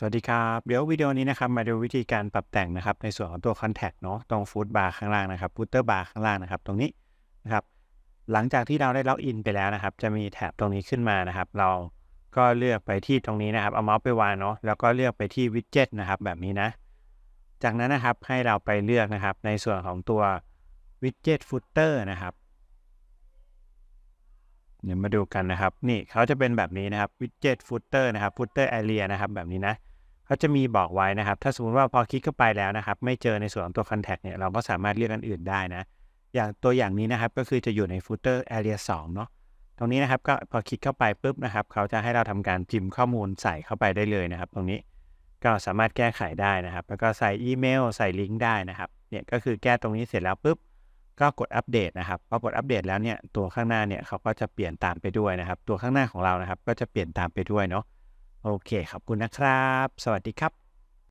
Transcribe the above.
สวัสดีครับ เดี๋ยววิดีโอนี้นะครับมาดูวิธีการปรับแต่งนะครับ ในส่วนของตัว Contact เนาะตรงฟูดบาร์ข้างล่างนะครับ Footer Bar ข้างล่างนะครับ ตรงนี้นะครับ หลังจากที่เราได้ล็อกอินไปแล้วนะครับ จะมีแถบตรงนี้ขึ้นมานะครับ เราก็เลือกไปที่ตรงนี้นะครับ เอาเมาส์ไปวางเนาะแล้วก็เลือกไปที่วิดเจ็ตนะครับ แบบนี้นะ จากนั้นนะครับให้เราไปเลือกนะครับ ในส่วนของตัววิดเจ็ตฟุตเตอร์นะครับเดี๋ยวมาดูกันนะครับ นี่เขาจะเป็นแบบนี้นะครับ widget footer นะครับ footer area นะครับแบบนี้นะ เขาจะมีบอกไว้นะครับ ถ้าสมมติว่าพอคลิกเข้าไปแล้วนะครับ ไม่เจอในส่วนของตัว contact เนี่ยเราก็สามารถเลือกอันอื่นได้นะ อย่างตัวอย่างนี้นะครับก็คือจะอยู่ใน footer area 2เนาะตรงนี้นะครับก็พอคลิกเข้าไปปุ๊บนะครับ เขาจะให้เราทำการพิมพ์ข้อมูลใส่เข้าไปได้เลยนะครับ ตรงนี้ก็สามารถแก้ไขได้นะครับ แล้วก็ใส่อีเมล ใส่ลิงก์ได้นะครับเนี่ยก็คือแก้ตรงนี้เสร็จแล้วปุ๊บก็กดอัปเดตนะครับพอกดอัปเดตแล้วเนี่ยตัวข้างหน้าเนี่ยเขาก็จะเปลี่ยนตามไปด้วยนะครับ ตัวข้างหน้าของเรานะครับ ก็จะเปลี่ยนตามไปด้วยเนาะ โอเคขอบคุณนะครับ สวัสดีครับ